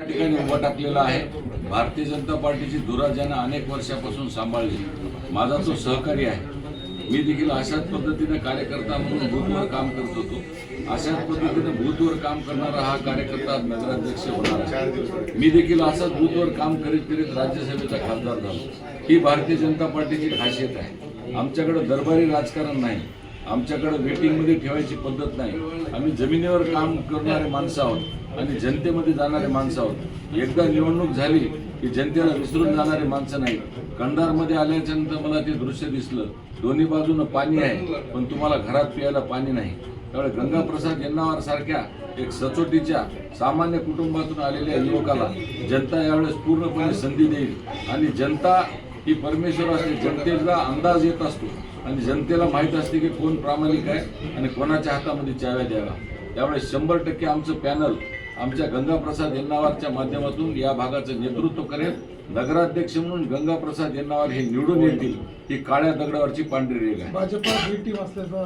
ठिकाणी उभा टाकलेला आहे. भारतीय जनता पार्टीची धुरा ज्यानं अनेक वर्षापासून सांभाळली. माझा तो सहकारी आहे. मी देखील अशाच पद्धतीने कार्यकर्ता म्हणून बूथवर काम करत होतो. अशाच पद्धतीने बूथवर काम करणारा हा कार्यकर्ता नगराध्यक्ष होणार आहे. मी देखील असाच बूथवर काम करीत करीत राज्यसभेचा खासदार झालो. ही भारतीय जनता पार्टीची खासियत आहे. आमच्याकडे दरबारी राजकारण नाही. आमच्याकडे वेटिंगमध्ये ठेवायची पद्धत नाही. आम्ही जमिनीवर काम करणारे माणसं आहोत आणि जनतेमध्ये जाणारे माणसं आहोत. एकदा निवडणूक झाली की जनतेला विसरून जाणारे माणसं नाही कंधारमध्ये आल्याच्यानंतर मला ते दृश्य दिसलं. दोन्ही बाजूनं पाणी आहे पण तुम्हाला घरात प्यायला पाणी नाही. त्यामुळे गंगाप्रसाद यन्नावार सारख्या एक सचोटीच्या सामान्य कुटुंबातून आलेल्या युवकाला जनता यावेळेस पूर्णपणे संधी देईल. आणि जनता ही परमेश्वर असते जनतेचा अंदाज येत असतो. आणि जनतेला माहीत असते की कोण प्रामाणिक आहे आणि कोणाच्या हातामध्ये चाव्या द्याव्या. त्यामुळे शंभर टक्के आमचं पॅनल आमच्या गंगाप्रसाद यन्नावारच्या माध्यमातून या भागाचं नेतृत्व करेल. नगराध्यक्ष म्हणून गंगाप्रसाद यन्नावार हे निवडून येतील ही काळ्या दगडावरची पांढरी रेग आहे. भाजपा.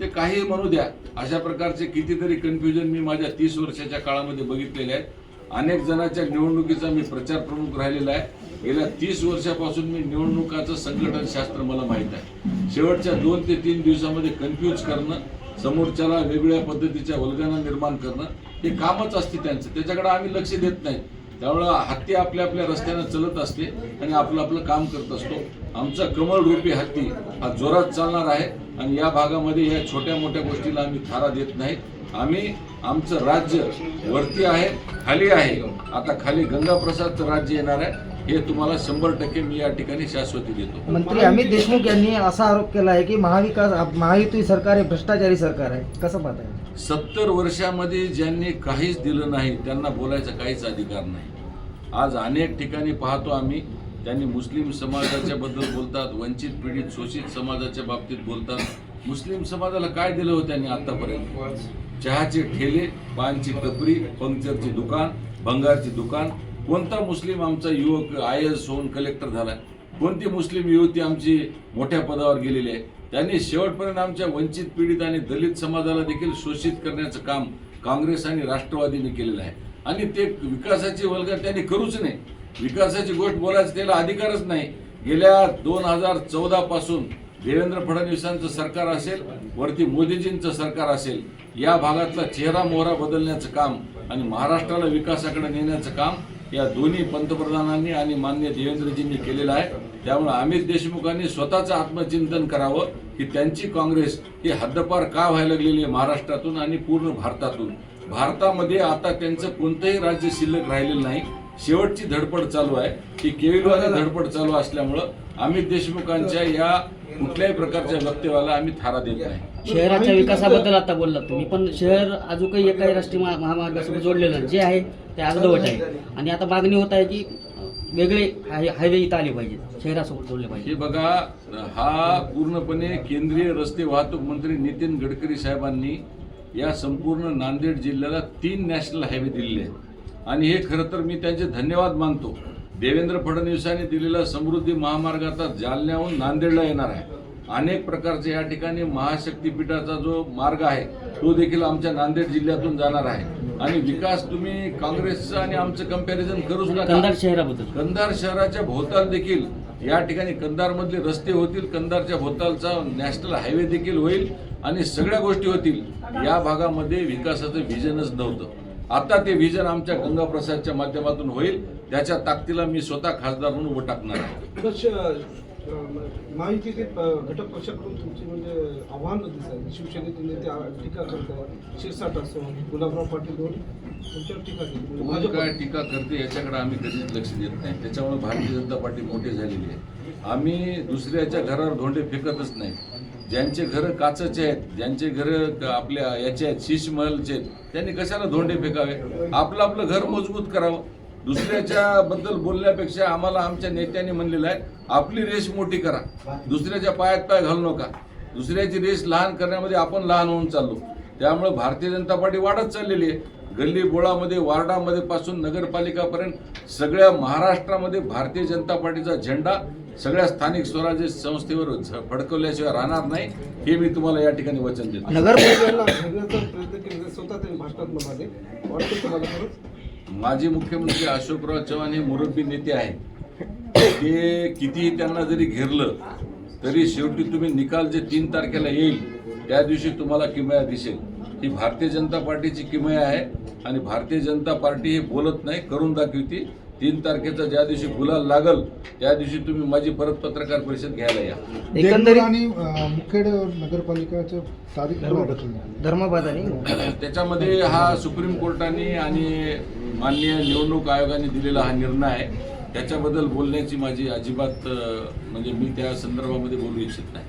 ते काही म्हणू द्या अशा प्रकारचे कितीतरी कन्फ्युजन मी माझ्या तीस वर्षाच्या काळामध्ये बघितलेले आहेत. अनेक जणांच्या निवडणुकीचा मी प्रचार प्रमुख राहिलेला आहे. गेल्या तीस वर्षापासून मी निवडणुकाचं संघटन शास्त्र मला माहीत आहे. शेवटच्या दोन ते तीन दिवसामध्ये कन्फ्यूज करणं समोरच्याला वेगवेगळ्या पद्धतीच्या वल्गना निर्माण करणं हे कामच असते त्यांचं. त्याच्याकडे आम्ही लक्ष देत नाही. त्यामुळं हत्ती आपल्या आपल्या रस्त्यानं चलत असते आणि आपलं आपलं काम करत असतो. आमचा कमळ रूपी हत्ती हा जोरात चालणार आहे आणि या भागामध्ये ह्या छोट्या मोठ्या गोष्टीला आम्ही थारा देत नाही. आम्ही आमचं राज्य वरती आहे. खाली आहे. आता खाली गंगाप्रसादचं राज्य येणार आहे. हे तुम्हाला शंभर टक्के मी या ठिकाणी शाश्वती देतो. मंत्री अमित देशमुख यांनी असा आरोप केला आहे की महाविकास महायुती सरकार हे भ्रष्टाचारी सरकार आहे. कसं पाहताय सत्तर वर्षामध्ये ज्यांनी काहीच दिलं नाही त्यांना बोलायचा काहीच अधिकार नाही. आज अनेक ठिकाणी पाहतो आम्ही त्यांनी मुस्लिम समाजाच्या बद्दल बोलतात वंचित पीडित शोषित समाजाच्या बाबतीत बोलतात. मुस्लिम समाजाला काय दिलं होतं त्यांनी आतापर्यंत? चहाचे ठेले पानची टपरी पंक्चरची दुकान भंगारची दुकान. कोणता मुस्लिम आमचा युवक आय एस होऊन कलेक्टर झाला? कोणती मुस्लिम युवती आमची मोठ्या पदावर गेलेली आहे? त्यांनी शेवटपर्यंत आमच्या वंचित पीडित आणि दलित समाजाला देखील शोषित करण्याचं काम काँग्रेस आणि राष्ट्रवादीने केलेलं आहे. आणि ते विकासाची वल्गना त्यांनी करूच नाही. विकासाची गोष्ट बोलायचं त्याला अधिकारच नाही. गेल्या दोन हजार चौदा पासून देवेंद्र फडणवीसांचं सरकार असेल वरती मोदीजींचं सरकार असेल या भागातला चेहरा मोहरा बदलण्याचं काम आणि महाराष्ट्राला विकासाकडे नेण्याचं काम या दोन्ही पंतप्रधानांनी आणि मान्य देवेंद्रजींनी केलेलं आहे. त्यामुळे अमित देशमुखांनी स्वतःचं आत्मचिंतन करावं की त्यांची काँग्रेस ही हद्दपार का व्हायला लागलेली आहे महाराष्ट्रातून आणि पूर्ण भारतातून. भारतामध्ये आता त्यांचं कोणतंही राज्य शिल्लक राहिलेलं नाही. शेवटची धडपड चालू आहे. ही केविलवादी धडपड चालू असल्यामुळं अमित देशमुखांच्या या कुठल्याही प्रकारच्या वक्तव्याला आम्ही थारा देत नाही. शहराच्या विकासाबद्दल आता बोललात तुम्ही पण शहर अजून काही एकाही राष्ट्रीय महा- महामार्गासोबत जोडलेलं. जे आहे ते अर्धवट आहे. आणि आता मागणी होत आहे की वेगळे हाय- हायवे इथं आले पाहिजेत शहरासोबत जोडले पाहिजे हे बघा हा पूर्णपणे केंद्रीय रस्ते वाहतूक मंत्री नितीन गडकरी साहेबांनी या संपूर्ण नांदेड जिल्ह्याला तीन नॅशनल हायवे दिलेले आहेत. आणि हे खरं तर मी त्यांचे धन्यवाद मानतो. देवेंद्र फडणवीसांनी दिलेला समृद्धी महामार्ग आता जालन्याहून नांदेडला येणार आहे. अनेक प्रकारचे या ठिकाणी महाशक्तीपीठाचा जो मार्ग आहे तो देखील आमच्या नांदेड जिल्ह्यातून जाणार आहे. आणि विकास तुम्ही काँग्रेसचं आणि आमचं कंपॅरिझन करूच नका. कंधार शहराबद्दल. कंधार शहराच्या भोवताल देखील या ठिकाणी कंधारमधले रस्ते होतील कंधारच्या भोवतालचा नॅशनल हायवे देखील होईल आणि सगळ्या गोष्टी होतील. या भागामध्ये विकासाचं व्हिजनच नव्हतं. आता ते व्हिजन आमच्या गंगाप्रसादच्या माध्यमातून होईल त्याच्या ताकदीला मी स्वतः खासदार म्हणून उभं टाकणार आहे. महायुतीचे प- घटक पक्षाकडून तुमची म्हणजे आव्हान दिसत शिवसेनेचे नेते टीका करतात शिरसाट असो गुलाबराव पाटील दोन तुमच्यावर टीका केली. काय टीका करते याच्याकडे आम्ही कधीच लक्ष देत नाही. त्याच्यामुळे भारतीय जनता पार्टी मोठी झालेली आहे. आम्ही दुसऱ्याच्या घरावर धोंडे फेकतच नाही. ज्यांचे घरं काचचे आहेत ज्यांचे घरं आपल्या याचे आहेत शीशमहलचे आहेत त्यांनी कशाला धोंडे फेकावे? आपलं आपलं घर मजबूत करावं. दुसऱ्याच्या बद्दल बोलण्यापेक्षा आम्हाला आमच्या नेत्यांनी म्हणलेलं आहे आपली रेस मोठी करा. दुसऱ्याच्या पायात पाय घालू नका. दुसऱ्याची रेस लहान करण्यामध्ये आपण लहान होऊन चाललो. त्यामुळे भारतीय जनता पार्टी वाढत चाललेली आहे. गल्ली बोळामध्ये वार्डामध्ये पासून नगरपालिकापर्यंत सगळ्या महाराष्ट्रामध्ये भारतीय जनता पार्टीचा झेंडा सगळ्या स्थानिक स्वराज्य संस्थेवर फडकवल्याशिवाय राहणार नाही. हे मी तुम्हाला या ठिकाणी वचन देतो. माजी मुख्यमंत्री अशोकराव चव्हाण हे मुरब्बी नेते आहेत. ते कितीही त्यांना जरी घेरलं तरी शेवटी तुम्ही निकाल जे तीन तारखेला येईल त्या दिवशी तुम्हाला किमया दिसेल. ही भारतीय जनता पार्टीची किमया आहे आणि भारतीय जनता पार्टी हे बोलत नाही करून दाखवते तीन तारखेचा ज्या दिवशी गुलाल लागल त्या दिवशी तुम्ही माझी परत पत्रकार परिषद घ्यायला या. एकंदरीत आणि मुखेड नगरपालिकाचं तारीख? धर्मपात आणि त्याच्यामध्ये हा सुप्रीम कोर्टाने आणि माननीय निवडणूक आयोगाने दिलेला हा निर्णय आहे. त्याच्याबद्दल बोलण्याची माझी अजिबात म्हणजे मी त्या संदर्भामध्ये बोलू इच्छित नाही.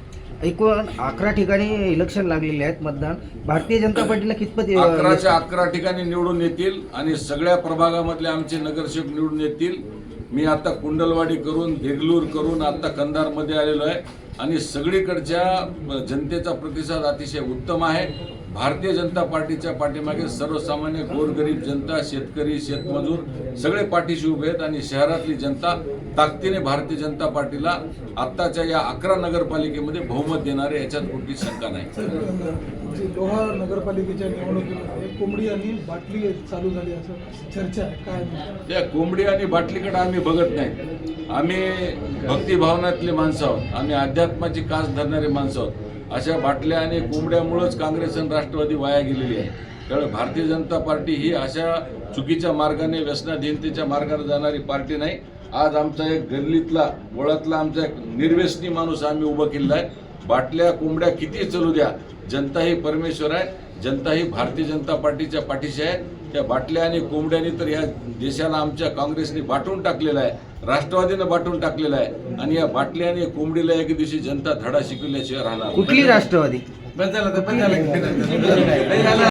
एकूण अकरा ठिकाणी इलेक्शन लागलेले आहेत मतदान. भारतीय जनता पार्टीला कितपत अकराच्या अकरा ठिकाणी निवडून येतील आणि सगळ्या प्रभागामधले आमचे नगरसेवक निवडून येतील. मी आता कुंडलवाडी करून देगलूर करून आता कंधारमध्ये आलेलो आहे. आणि सगळीकडच्या जनतेचा प्रतिसाद अतिशय उत्तम आहे. भारतीय जनता पार्टीच्या पाठीमागे सर्वसामान्य गोरगरीब जनता शेतकरी शेतमजूर सगळे पाठीशी उभे आहेत आणि शहरातली जनता ताकदीने भारतीय जनता पार्टीला आत्ताच्या या अकरा नगरपालिकेमध्ये बहुमत देणारे याच्यात कुठलीच शंका नाही. लोहा नगरपालिकेच्या निवडणुकीमध्ये कोंबडी आणि बाटली चालू झाली असं चर्चा काय? त्या कोंबडी आणि बाटलीकडे आम्ही बघत नाही. आम्ही भक्तिभावनातले माणसं आहोत. आम्ही अध्यात्माची कास धरणारे माणसं आहोत. अशा बाटल्या आणि कोंबड्यामुळंच काँग्रेस आणि राष्ट्रवादी वाया गेलेली आहे. त्यामुळे भारतीय जनता पार्टी ही अशा चुकीच्या मार्गाने व्यसनाधीनतेच्या मार्गाने जाणारी पार्टी नाही. आज आमचा एक गल्लीतला मुळातला आमचा एक निर्व्यसनी माणूस आम्ही उभं केलेला आहे. बाटल्या कोंबड्या किती चलू द्या. जनता ही परमेश्वर आहे. जनता ही भारतीय जनता पार्टीच्या पाठीशी आहे. त्या बाटल्या आणि कोंबड्यांनी तर या देशाला आमच्या काँग्रेसने बाटून टाकलेला आहे. राष्ट्रवादीनं बाटून टाकलेला आहे. आणि या बाटल्या आणि कोंबडीला एक दिवशी जनता धडा शिकवल्याशिवाय राहणार. कुठली राष्ट्रवादी?